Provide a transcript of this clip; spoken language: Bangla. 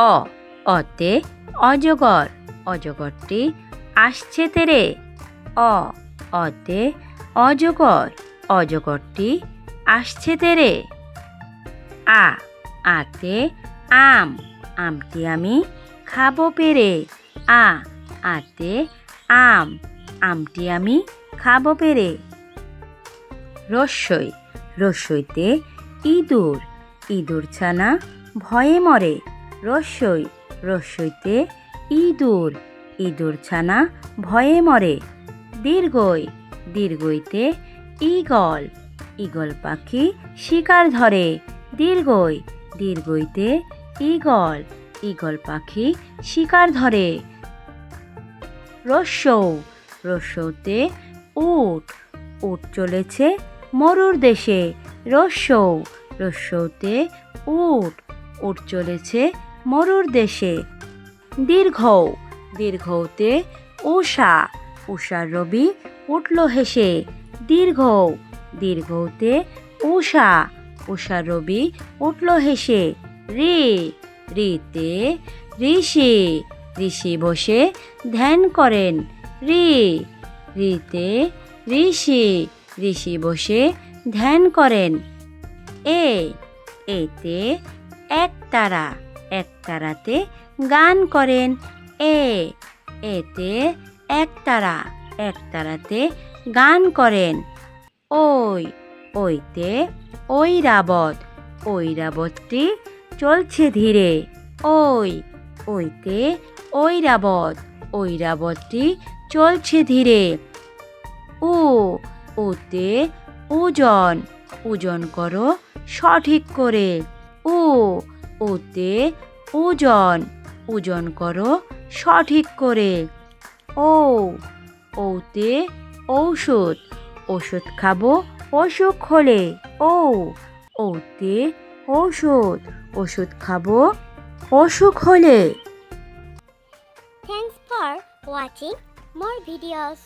অ, অতে অজগর, অজগরটি আসছে তেরে। অ, অতে অজগর, অজগরটি আসছে তেরে। আ, আতে আম, আমটি আমি খাব পেরে। আ, আতে আম, আমটি আমি খাব পেরে। রস্যই রস্যইতে ইঁদুর ইঁদুর ছানা ভয়ে মরে। রস্যই রস্যইতে ইঁদুর ইঁদুর ছানা ভয়ে মরে। দীর্ঘই, দীর্ঘইতে ঈগল ঈগল পাখি শিকার ধরে। দীর্ঘই, দীর্ঘইতে ঈগল ঈগল পাখি শিকার ধরে। রস্যৌ রস্যৌতে উট উট চলেছে মরুর দেশে। রস্যৌ রস্যৌতে উট উট চলেছে মরুর দেশে। দীর্ঘ দীর্ঘতে ঊষা, ঊষার রবি উঠল হেসে। দীর্ঘ দীর্ঘতে ঊষা, ঊষার রবি উঠল হেসে। রে, রিতে ঋষি ঋষি বসে ধ্যান করেন। রি, রিতে ঋষি ঋষি বসে ধ্যান করেন। এ, এতে এক তারা। এক তারাতে গান করেন। এ, এতে এক তারা এক তারাতে গান করেন। ওই, ওইতে ঐরাবত ঐরাবতটি চলছে ধীরে। ওই, ওইতে ঐরাবত ঐরাবতটি চলছে ধীরে। ও ওতে ওজন ওজন করো সঠিক করে। ও ওতে ওজন ওজন করো সঠিক করে। ও, ওতে ঔষধ ওষুধ খাব অসুখ হলে। ও, ওতে ঔষধ ওষুধ খাব অসুখ হলে। Thanks for watching more videos.